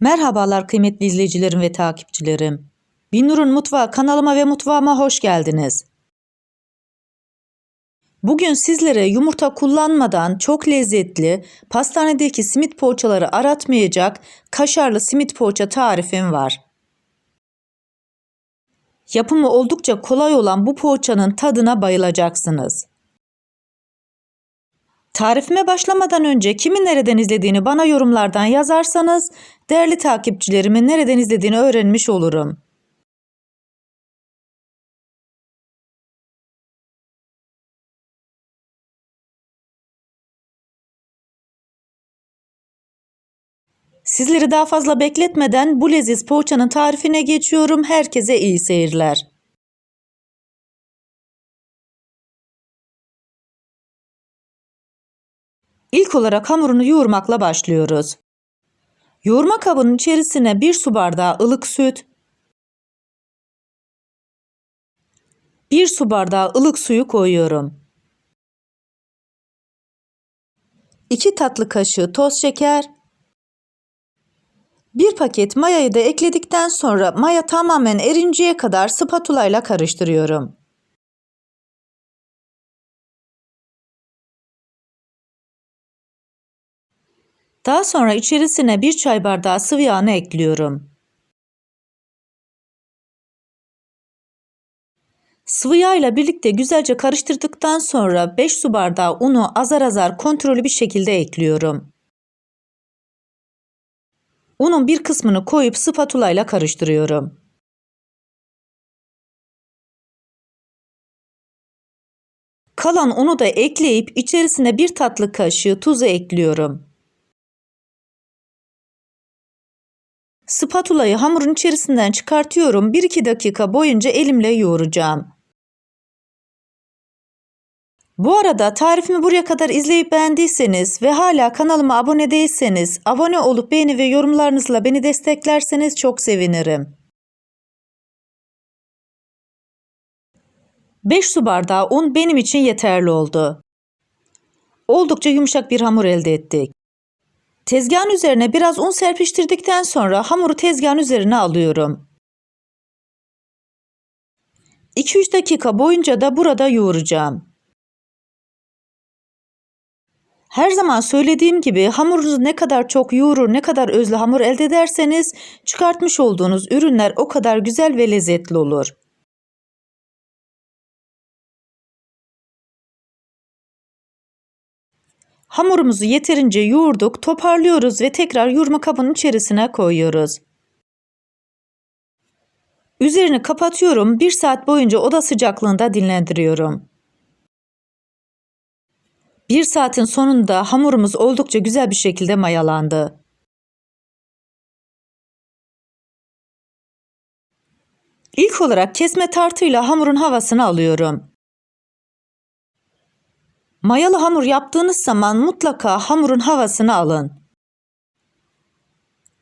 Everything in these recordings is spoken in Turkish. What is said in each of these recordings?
Merhabalar kıymetli izleyicilerim ve takipçilerim. Binur'un Mutfağı kanalıma ve mutfağıma hoş geldiniz. Bugün sizlere yumurta kullanmadan çok lezzetli, pastanedeki simit poğaçaları aratmayacak kaşarlı simit poğaça tarifim var. Yapımı oldukça kolay olan bu poğaçanın tadına bayılacaksınız. Tarifime başlamadan önce kimin nereden izlediğini bana yorumlardan yazarsanız değerli takipçilerimin nereden izlediğini öğrenmiş olurum. Sizleri daha fazla bekletmeden bu leziz poğaçanın tarifine geçiyorum. Herkese iyi seyirler. İlk olarak hamurunu yoğurmakla başlıyoruz. Yoğurma kabının içerisine 1 su bardağı ılık süt, 1 su bardağı ılık suyu koyuyorum. 2 tatlı kaşığı toz şeker, 1 paket mayayı da ekledikten sonra maya tamamen erinceye kadar spatula ile karıştırıyorum. Daha sonra içerisine bir çay bardağı sıvı yağını ekliyorum. Sıvı yağ ile birlikte güzelce karıştırdıktan sonra 5 su bardağı unu azar azar kontrollü bir şekilde ekliyorum. Unun bir kısmını koyup spatula ile karıştırıyorum. Kalan unu da ekleyip içerisine bir tatlı kaşığı tuzu ekliyorum. Spatulayı hamurun içerisinden çıkartıyorum. 1-2 dakika boyunca elimle yoğuracağım. Bu arada tarifimi buraya kadar izleyip beğendiyseniz ve hala kanalıma abone değilseniz abone olup beğeni ve yorumlarınızla beni desteklerseniz çok sevinirim. 5 su bardağı un benim için yeterli oldu. Oldukça yumuşak bir hamur elde ettik. Tezgahın üzerine biraz un serpiştirdikten sonra hamuru tezgahın üzerine alıyorum. 2-3 dakika boyunca da burada yoğuracağım. Her zaman söylediğim gibi hamurunuzu ne kadar çok yoğurur, ne kadar özlü hamur elde ederseniz çıkartmış olduğunuz ürünler o kadar güzel ve lezzetli olur. Hamurumuzu yeterince yoğurduk, toparlıyoruz ve tekrar yoğurma kabının içerisine koyuyoruz. Üzerini kapatıyorum. 1 saat boyunca oda sıcaklığında dinlendiriyorum. 1 saatin sonunda hamurumuz oldukça güzel bir şekilde mayalandı. İlk olarak kesme tartıyla hamurun havasını alıyorum. Mayalı hamur yaptığınız zaman mutlaka hamurun havasını alın.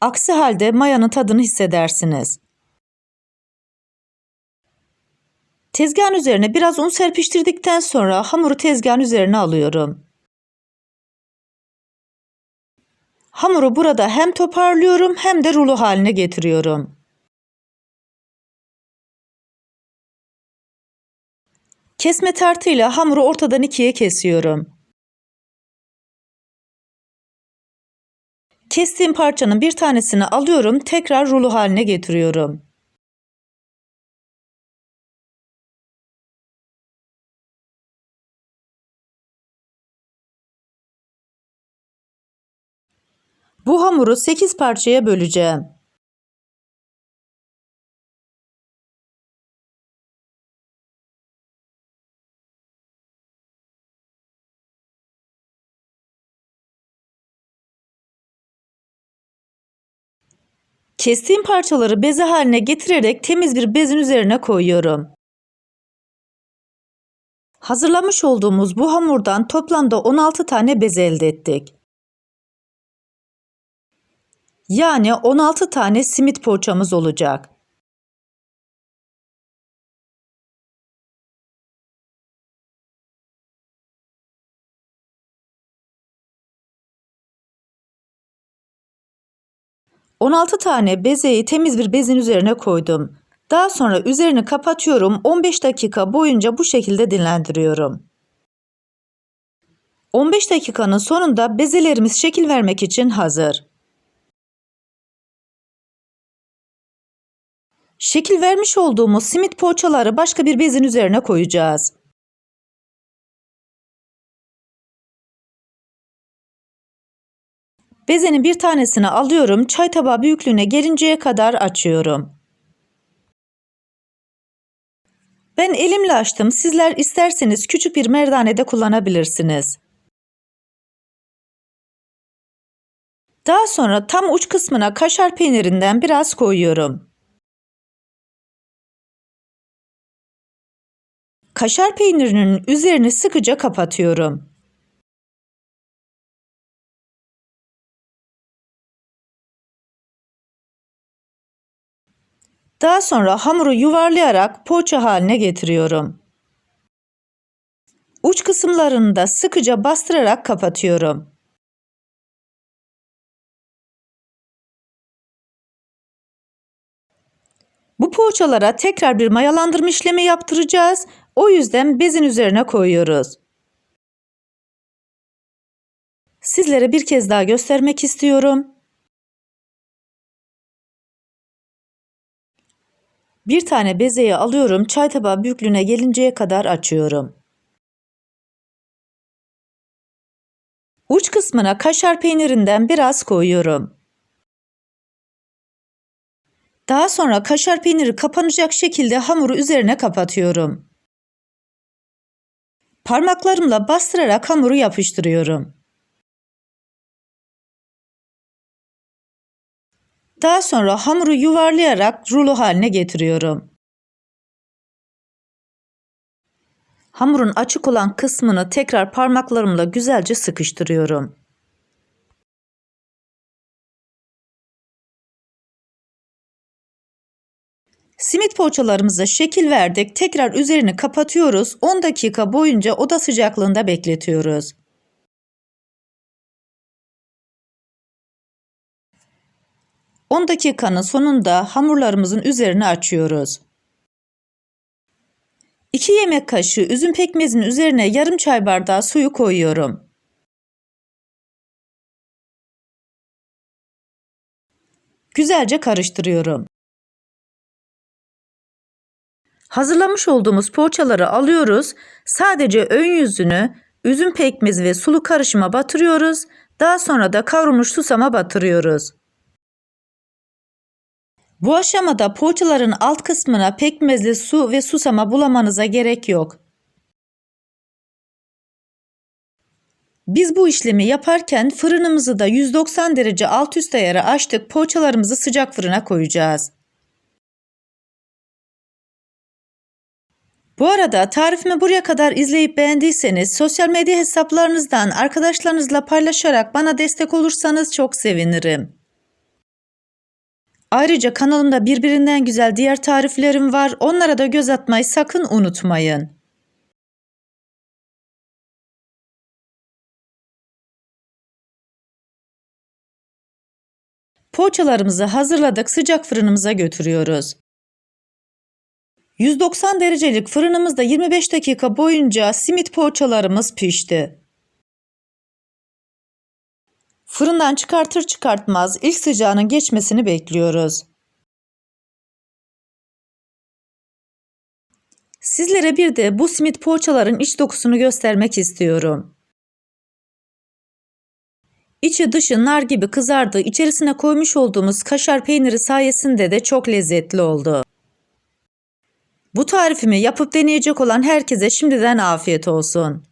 Aksi halde mayanın tadını hissedersiniz. Tezgahın üzerine biraz un serpiştirdikten sonra hamuru tezgahın üzerine alıyorum. Hamuru burada hem toparlıyorum hem de rulo haline getiriyorum. Kesme tartıyla hamuru ortadan ikiye kesiyorum. Kestiğim parçanın bir tanesini alıyorum, tekrar rulo haline getiriyorum. Bu hamuru 8 parçaya böleceğim. Kestiğim parçaları beze haline getirerek temiz bir bezin üzerine koyuyorum. Hazırlamış olduğumuz bu hamurdan toplamda 16 tane bez elde ettik. Yani 16 tane simit poğaçamız olacak. 16 tane bezeyi temiz bir bezin üzerine koydum. Daha sonra üzerini kapatıyorum. 15 dakika boyunca bu şekilde dinlendiriyorum. 15 dakikanın sonunda bezelerimiz şekil vermek için hazır. Şekil vermiş olduğumuz simit poğaçaları başka bir bezin üzerine koyacağız. Bezenin bir tanesini alıyorum, çay tabağı büyüklüğüne gelinceye kadar açıyorum. Ben elimle açtım. Sizler isterseniz küçük bir merdanede kullanabilirsiniz. Daha sonra tam uç kısmına kaşar peynirinden biraz koyuyorum. Kaşar peynirinin üzerini sıkıca kapatıyorum. Daha sonra hamuru yuvarlayarak poğaça haline getiriyorum. Uç kısımlarını da sıkıca bastırarak kapatıyorum. Bu poğaçalara tekrar bir mayalandırma işlemi yaptıracağız. O yüzden bezin üzerine koyuyoruz. Sizlere bir kez daha göstermek istiyorum. Bir tane bezeyi alıyorum, çay tabağı büyüklüğüne gelinceye kadar açıyorum. Uç kısmına kaşar peynirinden biraz koyuyorum. Daha sonra kaşar peyniri kapanacak şekilde hamuru üzerine kapatıyorum. Parmaklarımla bastırarak hamuru yapıştırıyorum. Daha sonra hamuru yuvarlayarak rulo haline getiriyorum. Hamurun açık olan kısmını tekrar parmaklarımla güzelce sıkıştırıyorum. Simit poğaçalarımıza şekil verdik. Tekrar üzerini kapatıyoruz. 10 dakika boyunca oda sıcaklığında bekletiyoruz. On dakikanın sonunda hamurlarımızın üzerini açıyoruz. 2 yemek kaşığı üzüm pekmezinin üzerine yarım çay bardağı suyu koyuyorum. Güzelce karıştırıyorum. Hazırlamış olduğumuz poğaçaları alıyoruz. Sadece ön yüzünü üzüm pekmezi ve sulu karışıma batırıyoruz. Daha sonra da kavrulmuş susama batırıyoruz. Bu aşamada poğaçaların alt kısmına pekmezli su ve susama bulamanıza gerek yok. Biz bu işlemi yaparken fırınımızı da 190 derece alt üst ayarı açtık. Poğaçalarımızı sıcak fırına koyacağız. Bu arada tarifimi buraya kadar izleyip beğendiyseniz sosyal medya hesaplarınızdan arkadaşlarınızla paylaşarak bana destek olursanız çok sevinirim. Ayrıca kanalımda birbirinden güzel diğer tariflerim var. Onlara da göz atmayı sakın unutmayın. Poğaçalarımızı hazırladık. Sıcak fırınımıza götürüyoruz. 190 derecelik fırınımızda 25 dakika boyunca simit poğaçalarımız pişti. Fırından çıkartır çıkartmaz ilk sıcağının geçmesini bekliyoruz. Sizlere bir de bu simit poğaçaların iç dokusunu göstermek istiyorum. İçi dışı nar gibi kızardı. İçerisine koymuş olduğumuz kaşar peyniri sayesinde de çok lezzetli oldu. Bu tarifimi yapıp deneyecek olan herkese şimdiden afiyet olsun.